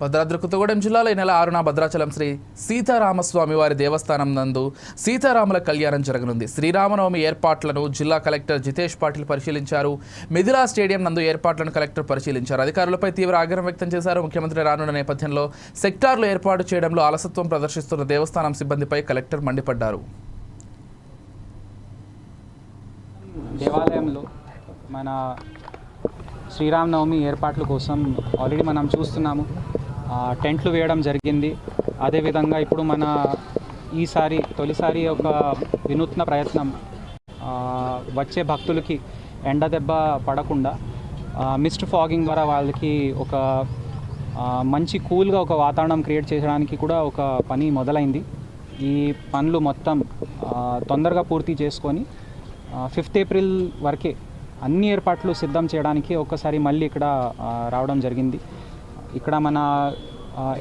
భద్రాద్రి కొత్తగూడెం జిల్లాలో ఈ నెల ఆరున భద్రాచలం శ్రీ సీతారామస్వామి వారి దేవస్థానం నందు సీతారాముల కళ్యాణం జరగనుంది. శ్రీరామనవమి ఏర్పాట్లను జిల్లా కలెక్టర్ జితేష్ పాటిల్ పరిశీలించారు. మిథిలా స్టేడియం నందు ఏర్పాట్లను కలెక్టర్ పరిశీలించారు. అధికారులపై తీవ్ర ఆగ్రహం వ్యక్తం చేశారు. ముఖ్యమంత్రి రానున్న నేపథ్యంలో సెక్టార్లు ఏర్పాటు చేయడంలో అలసత్వం ప్రదర్శిస్తున్న దేవస్థానం సిబ్బందిపై కలెక్టర్ మండిపడ్డారు. దేవాలయంలో మన శ్రీరామనవమి ఏర్పాట్ల కోసం ఆల్రెడీ మనం చూస్తున్నాము. టెంట్లు వేయడం జరిగింది. అదేవిధంగా ఇప్పుడు మన ఈసారి తొలిసారి ఒక వినూత్న ప్రయత్నం వచ్చే భక్తులకి ఎండ దెబ్బ పడకుండా మిస్ట్ ఫాగింగ్ ద్వారా వాళ్ళకి ఒక మంచి కూల్గా ఒక వాతావరణం క్రియేట్ చేయడానికి కూడా ఒక పని మొదలైంది. ఈ పనులు మొత్తం తొందరగా పూర్తి చేసుకొని ఫిఫ్త్ ఏప్రిల్ వరకే అన్ని ఏర్పాట్లు సిద్ధం చేయడానికి ఒక్కసారి మళ్ళీ ఇక్కడ రావడం జరిగింది. ఇక్కడ మన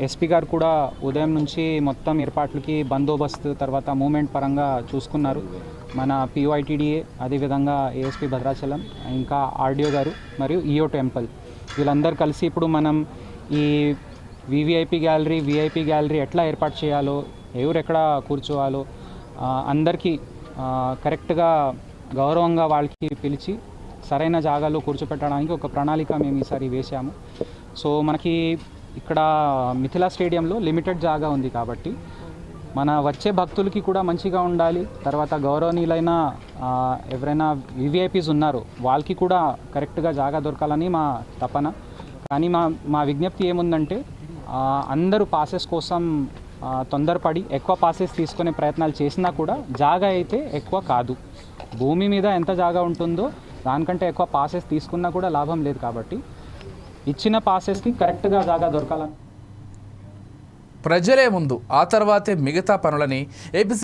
ఎస్పీ గారు కూడా ఉదయం నుంచి మొత్తం ఏర్పాట్లకి బందోబస్తు తర్వాత మూమెంట్ పరంగా చూసుకున్నారు. మన పిఓఐటీడీఏ అదేవిధంగా ఏఎస్పీ భద్రాచలం ఇంకా ఆర్డిఓ గారు మరియు ఈఓ టెంపుల్. వీళ్ళందరూ కలిసి ఇప్పుడు మనం ఈ వివిఐపి గ్యాలరీ విఐపి గ్యాలరీ ఎట్లా ఏర్పాటు చేయాలో ఎవరెక్కడ కూర్చోవాలో అందరికీ కరెక్ట్గా గౌరవంగా వాళ్ళకి పిలిచి సరైన జాగాలో కూర్చోపెట్టడానికి ఒక ప్రణాళిక మేము ఈసారి వేశాము. సో మనకి ఇక్కడ మిథిలా స్టేడియంలో లిమిటెడ్ జాగా ఉంది కాబట్టి మన వచ్చే భక్తులకి కూడా మంచిగా ఉండాలి. తర్వాత గౌరవనీయులైన ఎవరైనా వివిఐపీస్ ఉన్నారు వాళ్ళకి కూడా కరెక్ట్గా జాగా దొరకాలని మా తపన. కానీ మా మా విజ్ఞప్తి ఏముందంటే అందరూ పాసెస్ కోసం తొందరపడి ఎక్కువ పాసెస్ తీసుకునే ప్రయత్నాలు చేసినా కూడా జాగా అయితే ఎక్కువ కాదు. భూమి మీద ఎంత జాగా ఉంటుందో దానికంటే ఎక్కువ పాసెస్ తీసుకున్నా కూడా లాభం లేదు కాబట్టి ఇచ్చిన పాసెస్కి కరెక్ట్గా జాగా దొరకాలని. ప్రజలే ముందు ఆ తర్వాతే మిగతా పనులని. ఏపీ